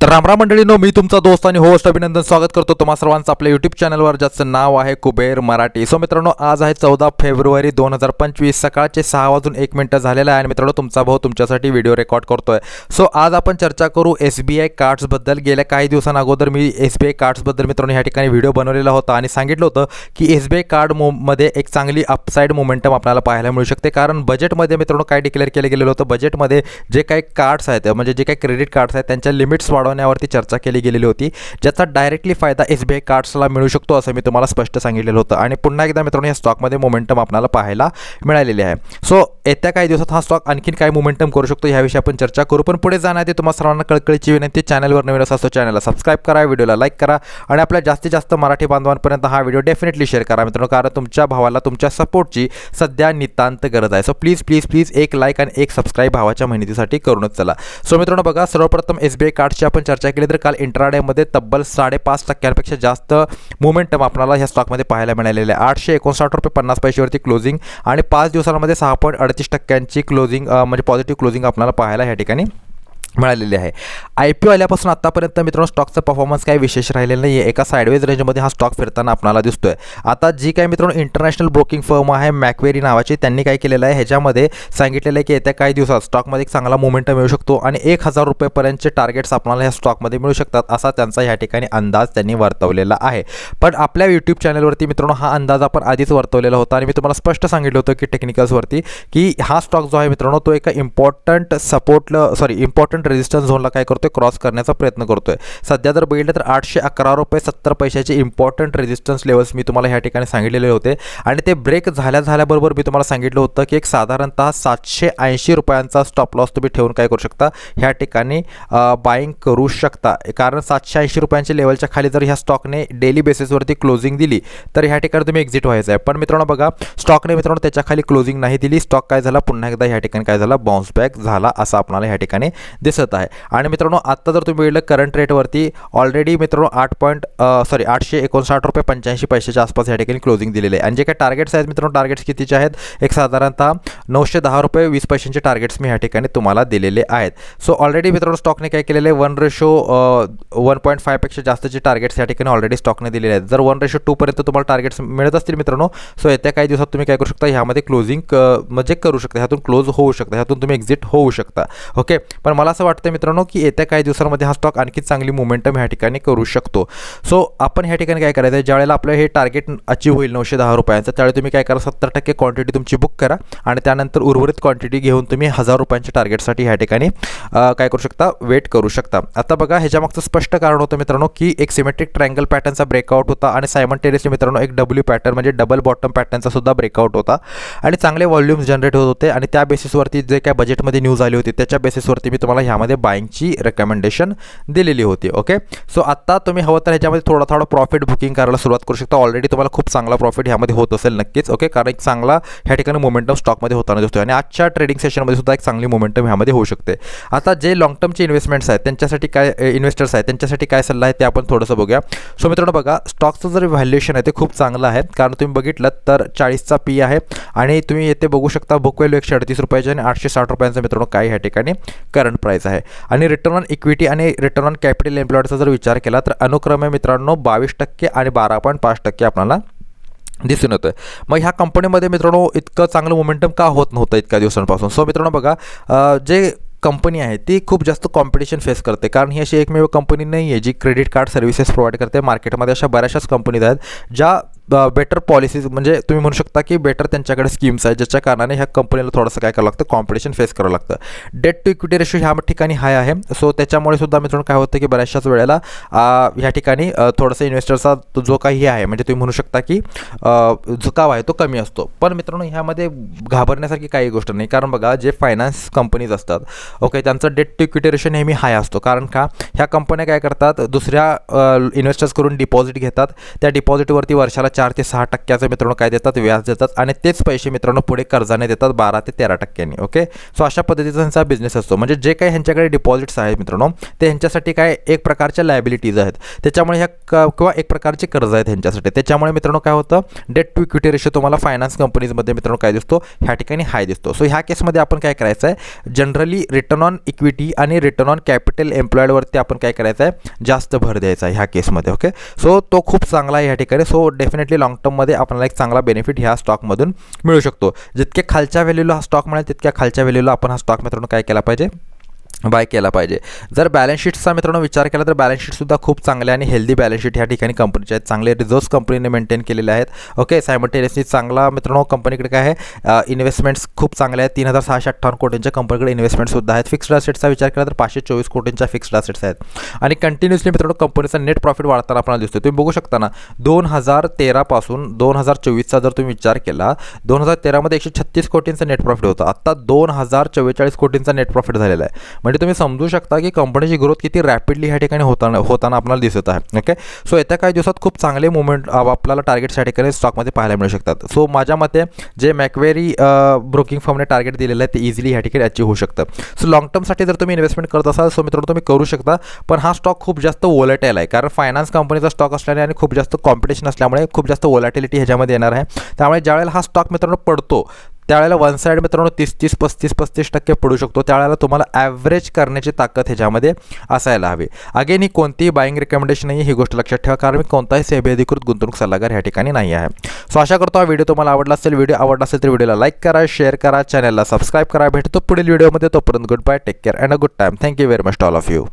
तर रामराम मंडळीनो मी तुमचा दोस्त आणि होस्ट अभिनंदन स्वागत करतो तुम्हा सर्वांचं आपल्या यूट्यूब चॅनलवर ज्याचं नाव आहे कुबेर मराठी. सो मित्रांनो आज आहे चौदा फेब्रुवारी दोन हजार पंचवीस सकाळचे सहा वाजून एक मिनटं झालेलं आहे आणि मित्रांनो तुमचा भाऊ तुमच्यासाठी व्हिडिओ रेकॉर्ड करतो आहे सो आज आपण चर्चा करू एस बी आय कार्ड्सबद्दल गेल्या काही दिवसांअगोदर मी एस बी आय कार्ड्सबद्दल मित्रांनो या ठिकाणी व्हिडिओ बनवलेला होता आणि सांगितलं होतं की एस बी आय कार्ड मो मध्ये एक चांगली अपसाईड मोमेंटम आपल्याला पाहायला मिळू शकते. कारण बजेटमध्ये मित्रांनो काय डिक्लेअर केलं गेलेलं होतं? बजेटमध्ये जे काही कार्ड्स आहेत म्हणजे जे काही क्रेडिट कार्ड्स आहेत त्यांच्या लिमिट्स वाढवण्यावरती चर्चा केली गेलेली होती ज्याचा डायरेक्टली फायदा एस बी आय कार्ड्सला मिळू शकतो असं मी तुम्हाला स्पष्ट सांगितलेलं होतं. आणि पुन्हा एकदा मित्रांनो या स्टॉकमध्ये मोमेंटम आपल्याला पाहायला मिळालेली आहे. सो येत्या काही दिवसात हा स्टॉक आणखीन काय मोमेंटम करू शकतो याविषयी आपण चर्चा करू. पण पुढे जाण्याआधी तुम्हाला सर्वांना कळकळीची विनंती चॅनलवर नवीन असा असतो चॅनलला सबस्क्राईब करा व्हिडिओला लाईक करा. आणि आपल्या जास्तीत जास्त मराठी बांधवांपर्यंत हा व्हिडिओ डेफिनेटली शेअर करा मित्रांनो कारण तुमच्या भावाला तुमच्या सपोर्टची सध्या नितांत गरज आहे. सो प्लीज प्लीज प्लीज एक लाईक आणि एक सबस्क्राईब भावाच्या मेहनतीसाठी करूनच चला. सो मित्रांनो बघा सर्वप्रथम एस बी आय कार्डची आपण आपण चर्चा केली तर काल इंट्राडेमध्ये तब्बल साडेपाच टक्क्यांपेक्षा जास्त मोमेंटम आपल्याला ह्या स्टॉकमध्ये पाहायला मिळालेले आहे. आठशे एकोणसाठ रुपये पन्नास पैशावरती क्लोजिंग आणि पाच दिवसांमध्ये सहा पॉईंट अडतीस टक्क्यांची क्लोजिंग म्हणजे पॉझिटिव्ह क्लोजिंग आपल्याला पाहायला ह्या ठिकाणी मिळालेली आहे. आय पी ओ आल्यापासून आत्तापर्यंत मित्रांनो स्टॉकचा परफॉर्मन्स काही विशेष राहिलेला नाही आहे एका साईडवेज रेंजमध्ये हा स्टॉक फिरताना आपल्याला दिसतोय. आता जी काही मित्रांनो इंटरनॅशनल ब्रोकिंग फर्म आहे मॅकवेरी नावाची त्यांनी काय केलेलं आहे ह्याच्यामध्ये सांगितलेलं आहे की येत्या काही दिवसात स्टॉकमध्ये एक चांगला मोमेंटम मिळू शकतो आणि एक हजार रुपयेपर्यंतचे टार्गेट्स आपल्याला ह्या स्टॉकमध्ये मिळू शकतात असा त्यांचा ह्या ठिकाणी अंदाज त्यांनी वर्तवलेला आहे. पण आपल्या यूट्यूब चॅनलवरती मित्रांनो हा अंदाज आपण आधीच वर्तवलेला होता आणि मी तुम्हाला स्पष्ट सांगितलं होतं की टेक्निकल्सवरती की हा स्टॉक जो आहे मित्रांनो तो एका important support sorry important resistance झोनला काय करतोय? क्रॉस करण्याचा प्रयत्न करतोय. सध्या जर बघितलं तर आठशे अकरा रुपये सत्तर पैशाचे इम्पॉर्टंट रेजिस्टन्स लेवल्स मी तुम्हाला ह्या ठिकाणी सांगितलेले होते. आणि ते ब्रेक झाल्या झाल्याबरोबर मी तुम्हाला सांगितलं होतं की एक साधारणतः सातशे ऐंशी रुपयांचा स्टॉप लॉस तुम्ही ठेवून काय करू शकता? ह्या ठिकाणी बाईंग करू शकता. कारण सातशे ऐंशी रुपयांच्या लेवलच्या खाली जर ह्या स्टॉकने डेली बेसिसवरती क्लोजिंग दिली तर ह्या ठिकाणी तुम्ही एक्झिट व्हायचं आहे. पण मित्रांनो बघा स्टॉकने मित्रांनो त्याच्याखाली क्लोजिंग नाही दिली. स्टॉक काय झाला? पुन्हा एकदा ह्या ठिकाणी काय झाला? बाउन्स बॅक झाला असं आपल्याला ह्या ठिकाणी दिसत आहे. आणि मित्रांनो आत्ता जर तुम्ही बघितलं करंट रेटवरती ऑलरेडी मित्रांनो आठ पॉईंट सॉरी आठशे एकोणसाठ रुपये पंच्याऐंशी पैशाच्या आसपास या ठिकाणी क्लोजिंग दिलेले आहे. आणि जे काही टार्गेट्स आहेत मित्रांनो टार्गेट्स कितीचे आहेत? एक साधारणतः नऊशे दहा रुपये वीस पैशांचे टार्गेट्स मी ह्या ठिकाणी तुम्हाला दिलेले आहेत. सो ऑलरेडी मित्रांनो स्टॉकने काय केलेले आहे? वन रेशो वन पॉईंट फायपेक्षा जास्तचे टार्गेट्स या ठिकाणी ऑलरेडी स्टॉकने दिलेले आहेत. जर वन रेशो टूपर्यंत तुम्हाला टार्गेट्स मिळत असतील मित्रांनो सो येत्या काही दिवसात तुम्ही काय करू शकता? ह्यामध्ये क्लोजिंग म्हणजे करू शकता. ह्यातून क्लोज होऊ शकता. ह्यातून तुम्ही एक्झिट होऊ शकता. ओके पण मला असं वाटतं मित्रांनो की येत्या काही दिवसांमध्ये हा स्टॉक आणखी चांगली मोमेंटम ह्या ठिकाणी करू शकतो. सो आपण ह्या ठिकाणी काय करायचं आहे ज्यावेळेला आपलं हे टार्गेट अचीव होईल नऊशे दहा रुपयांचं त्यावेळी तुम्ही काय करा? सत्तर टक्के क्वांटिटी तुमची बुक करा आणि त्यानंतर उर्वरित क्वांटिटी घेऊन तुम्ही हजार रुपयांच्या टार्गेटसाठी ह्या ठिकाणी काय करू शकता? वेट करू शकता. आता बघा ह्याच्यामागचं स्पष्ट कारण होतं मित्रांनो की एक सिमेट्रिक ट्रँगल पॅटर्नचा ब्रेकआउट होता आणि सायमन टेरेसली मित्रांनो एक डब्ल्यू पॅटर्न म्हणजे डबल बॉटम पॅटर्नचा सुद्धा ब्रेकआउट होता. आणि चांगले व्हॉल्यूम्स जनरेट होत होते आणि त्या बेसिसवरती जे काय बजेटमध्ये न्यूज आली होती त्याच्या बेसिसवरती मी तुम्हाला ह्यामध्ये बाईंगची रेकमेंडेशन दिलेली होती ओके सो आत्ता तुम्ही हवं तर ह्याच्यामध्ये थोडा थोडा प्रॉफिट बुकिंग करायला सुरुवात करू शकता. ऑलरेडी तुम्हाला खूप चांगला प्रॉफिट ह्यामध्ये होत असेल नक्कीच ओके कारण एक चांगला ह्या ठिकाणी मोमेंटम स्टॉकमध्ये होताना दिसतो आणि आजच्या ट्रेडिंग सेशनमध्ये सुद्धा एक चांगली मोमेंटम ह्यामध्ये होऊ शकते. आता जे लॉंग टर्मचे इन्व्हेस्टमेंट्स आहेत त्यांच्यासाठी काय इन्व्हेस्टर्स आहेत त्यांच्यासाठी काय सल्ला आहे ते आपण थोडंसं बघूया. सो मित्रांनो बघा स्टॉकचं जर व्हॅल्युएशन आहे ते खूप चांगलं आहे. कारण तुम्ही बघितलं तर चाळीसचा पी आहे. आणि तुम्ही येथे बघू शकता बुक व्हॅल्यू एकशे अडतीस रुपयाचे आणि आठशे साठ रुपयांचा मित्रांनो काय ह्या ठिकाणी करंट प्राईस आहे. आणि रिटर्न ऑन इक्विटी आणि रिटर्न ऑन कॅपिटल एम्प्लॉयडचा जर विचार केला तर अनुक्रमे मित्रांनो बावीस टक्के आणि बारा पॉईंट पाच टक्के आपल्याला दिसून येतं मग ह्या कंपनीमध्ये मित्रांनो इतकं चांगलं मोमेंटम का होत नव्हतं इतक्या दिवसांपासून? सो मित्रांनो बघा जे कंपनी आहे ती खूप जास्त कॉम्पिटिशन फेस करते. कारण ही अशी एकमेव कंपनी नाही आहे जी क्रेडिट कार्ड सर्व्हिसेस प्रोव्हाइड करते. मार्केटमध्ये अशा बऱ्याचशाच कंपनीज आहेत ज्या बेटर पॉलिसीज म्हणजे तुम्ही म्हणू शकता की बेटर त्यांच्याकडे स्कीम्स आहेत ज्याच्या कारणाने ह्या कंपनीला थोडंसं काय करावं लागतं कॉम्पिटिशन फेस करावं लागतं. डेट टू इक्विटी रेशो ह्या ठिकाणी हाय आहे. सो त्याच्यामुळे सुद्धा मित्रांनो काय होतं की बऱ्याचशाच वेळेला ह्या ठिकाणी थोडंसं इन्व्हेस्टरचा जो काही आहे म्हणजे तुम्ही म्हणू शकता की झुकाव आहे तो कमी असतो. पण मित्रांनो ह्यामध्ये घाबरण्यासारखी काही गोष्ट नाही. कारण बघा जे फायनान्स कंपनीज असतात ओके त्यांचं डेट टू इक्विटी रेशो नेहमी हाय असतो. कारण का? ह्या कंपन्या काय करतात? दुसऱ्या इन्व्हेस्टर्सकडून डिपॉझिट घेतात. त्या डिपॉझिटवरती वर्षाला चार ते सहा टक्क्याचं मित्रांनो काय देतात? व्याज देतात आणि तेच पैसे मित्रांनो पुढे कर्जाने देतात बारा ते तेरा टक्क्यांनी ओके? सो अशा पद्धतीचा त्यांचा बिझनेस असतो. म्हणजे जे काही ह्यांच्याकडे डिपॉझिट्स आहेत मित्रांनो ते ह्यांच्यासाठी काय एक प्रकारच्या लायबिलिटीज आहेत. त्याच्यामुळे ह्या क किंवा एक प्रकारचे कर्ज आहेत ह्यांच्यासाठी. त्याच्यामुळे मित्रांनो काय होतं? डेट टू इक्विटी रेशो तुम्हाला फायनान्स कंपनीजमध्ये मित्रांनो काय दिसतो? ह्या ठिकाणी हाय दिसतो. सो ह्या केसमध्ये आपण काय करायचं आहे जनरली रिटर्न ऑन इक्विटी आणि रिटर्न ऑन कॅपिटल एम्प्लॉयडवरती आपण काय करायचं आहे जास्त भर द्यायचा आहे ह्या केसमध्ये ओके? सो तो खूप चांगला आहे ह्या ठिकाणी. सो डेफिनेट डेफिनेटली लॉंग टर्ममध्ये आपल्याला एक चांगला बेनिफिट ह्या स्टॉकमधून मिळू शकतो. जितके खालच्या व्हॅल्यूला हा स्टॉक मिळेल तितक्या खालच्या व्हॅल्यूला आपण हा स्टॉक मित्रांनो काय केला पाहिजे? बाय केला पाहिजे. जर बॅलन्स शीटचा मित्रांनो विचार केला तर बॅलन्स शीटसुद्धा खूप चांगले आणि हेल्दी बॅलन्स शीट ह्या ठिकाणी कंपनीचे आहेत. चांगले रिझर्व्स कंपनीने मेंटेन केलेले आहेत. ओके सायमल्टेनियसली चांगला मित्रांनो कंपनीकडे काय आहे? इन्व्हेस्टमेंट्स खूप चांगले आहेत. तीन हजार सहाशे अठ्ठावन्न कोटींच्या कंपनीकडे इन्व्हेस्टमेंटसुद्धा आहेत. फिक्स्ड असेट्सचा विचार केला तर पाचशे चोवीस कोटींच्या फिक्स्ड असेट्स आहेत. आणि कंटिन्युअसली मित्रांनो कंपनीचा नेट प्रॉफिट वाढताना आपल्याला दिसतो तुम्ही बघू शकता ना दोन हजार तेरापासून दोन हजार चोवीसचा जर तुम्ही विचार केला दोन हजार तेरामध्ये एकशे छत्तीस कोटींचा नेट प्रॉफिट होतं. आत्ता दोन हजार चव्वेचाळीस कोटींचा नेट प्रॉफिट झालेला आहे. म्हणजे तुम्ही समजू शकता की कंपनीची ग्रोथ किती रॅपिडली ह्या ठिकाणी होताना होताना आपल्याला दिसत आहे ओके सो येत्या काही दिवसात खूप चांगले मुवमेंट आपल्याला टार्गेट्स या ठिकाणी स्टॉकमध्ये पाहायला मिळू शकतात. सो माझ्या मते जे मॅकवेरी ब्रोकिंग फर्मने टार्गेट दिलेलं आहे ते इझिली ह्या ठिकाणी अचीव होऊ शकतं. सो लाँग टर्मसाठी जर तुम्ही इन्व्हेस्टमेंट करत असाल सो मित्रांनो तुम्ही करू शकता पण हा स्टॉक खूप जास्त वोलेटाईल आहे. कारण फायनान्स कंपनीचा स्टॉक असल्याने आणि खूप जास्त कॉम्पिटिशन असल्यामुळे खूप जास्त वोलॅटिलिटी ह्याच्यामध्ये येणार आहे. त्यामुळे ज्यावेळेला हा स्टॉक मित्रांनो पडतो त्यावेळेला वन साईड मित्रांनो तीस तीस पस्तीस पस्तीस टक्के पडू शकतो. त्यावेळेला तुम्हाला ॲव्हरेज करण्याची ताकद ह्याच्यामध्ये असायला हवी. अगेन ही कोणतीही बाईंग रिकमेंडेशन नाही ही गोष्ट लक्षात ठेवा कारण मी कोणताही सेबी अधिकृत गुंतवणूक सल्लागार ह्या ठिकाणी नाही आहे सो अशा करतो हा व्हिडिओ तुम्हाला आवडला असेल व्हिडिओ आवडला असेल तर व्हिडिओला लाईक करा शेअर करा चॅनलला सबस्क्राईब करा. भेटतो पुढील व्हिडिओमध्ये तोपर्यंत good bye take care and a good time thank you very much all of you